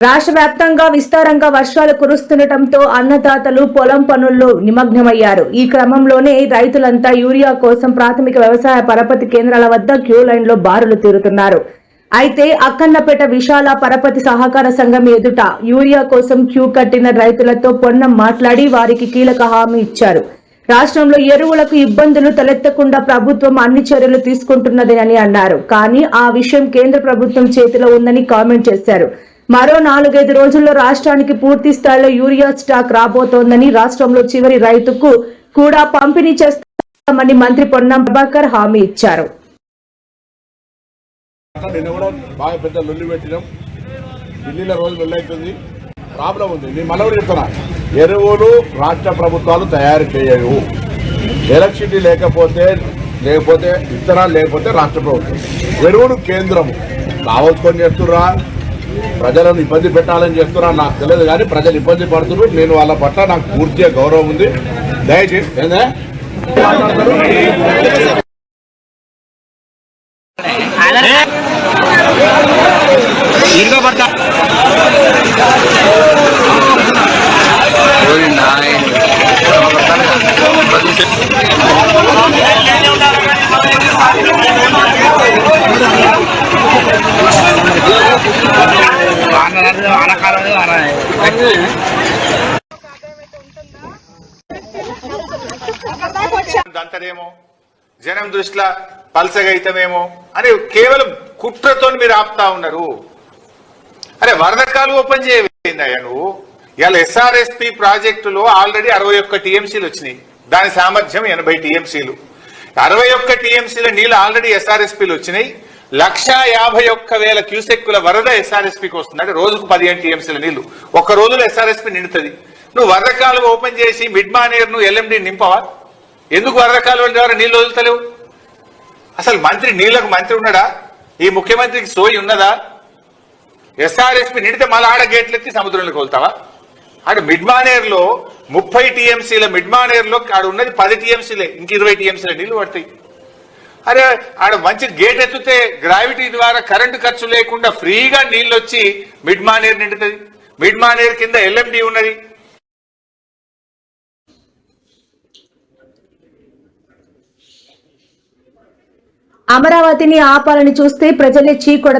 రాష్ట్ర వ్యాప్తంగా విస్తారంగా వర్షాలు కురుస్తుండటంతో అన్నదాతలు పొలం పనుల్లో నిమగ్నమయ్యారు. ఈ క్రమంలోనే రైతులంతా యూరియా కోసం ప్రాథమిక వ్యవసాయ పరపతి కేంద్రాల వద్ద క్యూ లైన్లో బారులు తీరుతున్నారు. అయితే అక్కన్నపేట విశాల పరపతి సహకార సంఘం ఎదుట యూరియా కోసం క్యూ కట్టిన రైతులతో పొన్నం మాట్లాడి వారికి కీలక హామీ ఇచ్చారు. రాష్ట్రంలో ఎరువులకు ఇబ్బందులు తలెత్తకుండా ప్రభుత్వం అన్ని చర్యలు తీసుకుంటున్నదని అన్నారు. కానీ ఆ విషయం కేంద్ర ప్రభుత్వం చేతిలో ఉందని కామెంట్ చేశారు. మరో నాలుగైదు రోజుల్లో రాష్ట్రానికి పూర్తి స్థాయిలో యూరియా స్టాక్ రాబోతోందని రాష్ట్రంలో చివరి రైతుకు కూడా పంపిణీ చేస్తామని మంత్రి పొన్నం ప్రభాకర్ హామీ ఇచ్చారు. నిన్న కూడా బాగా పెద్ద లొల్లి పెట్టినాం. ఢిల్లీలో రోజు ప్రాబ్లం ఉంది. నేను మళ్ళీ చెప్తున్నా. ఎరువులు రాష్ట్ర ప్రభుత్వాలు తయారు చేయవు. ఎలక్ట్రిసిటీ లేకపోతే లేకపోతే విత్తనాలు లేకపోతే రాష్ట్ర ప్రభుత్వం. ఎరువులు కేంద్రము. కావచ్చుకొని చేస్తుర్రా? ప్రజలను ఇబ్బంది పెట్టాలని చేస్తున్నా నాకు తెలియదు కానీ ప్రజలు ఇబ్బంది పడుతున్నారు. నేను వాళ్ళ పట్ల నాకు పూర్తిగా గౌరవం ఉంది. దయచేసి ఏందే? ఇరుగా పడతా ఆనకాలం అంతరేమో జనం దృష్టిలో పల్సగైతమేమో? అని కేవలం కుట్రతో మీరు ఆపుతా ఉన్నారు. అరే వరదకాలు ఓపెన్ చేయవేందయ్యా నువ్వు? ఇవాళ ఎస్ఆర్ఎస్పి ప్రాజెక్టులో ఆల్రెడీ అరవై ఒక్క టీఎంసీలు వచ్చినాయి. దాని సామర్థ్యం ఎనభై టీఎంసీలు. అరవై ఒక్క టీఎంసీల నీళ్ళు ఆల్రెడీ ఎస్ఆర్ఎస్పీలు వచ్చినాయి. లక్ష యాభై ఒక్క వేల క్యూసెక్కుల వరద ఎస్ఆర్ఎస్పీకి వస్తుంది అంటే రోజుకు పదిహేను టీఎంసీల నీళ్ళు. ఒక్క రోజులో ఎస్ఆర్ఎస్పీ నిండుతుంది. నువ్వు వరద కాలువ ఓపెన్ చేసి మిడ్ మానేర్ను ఎల్ఎండి నింపవా? ఎందుకు వరద కాలువల ద్వారా నీళ్ళు వదులుతలేవు? అసలు మంత్రి నీళ్ళకు మంత్రి ఉన్నాడా? ఈ ముఖ్యమంత్రికి సోయి ఉన్నదా? ఎస్ఆర్ఎస్పీ నిండితే మళ్ళీ ఆడ గేట్లెత్తి సముద్రంలోకి వెళ్తావా అక్కడ మిడ్మానేర్లో ముప్పై టీఎంసీల మిడ్ అక్కడ ఉన్నది పది టీఎంసీలే ఇంక ఇరవై టీఎంసీల నీళ్ళు పడతాయి. అరే ఆడ మంచి గేట్ ఎత్తితే గ్రావిటీ ద్వారా కరెంటు ఖర్చు లేకుండా ఫ్రీగా నీళ్ళు వచ్చి మిడ్ మానేర్ నిండుతుంది. మిడ్ మానేర్ కింద ఎల్ఎండి ఉన్నది. అమరావతిని ఆపాలని చూస్తే ప్రజలే చీకొడ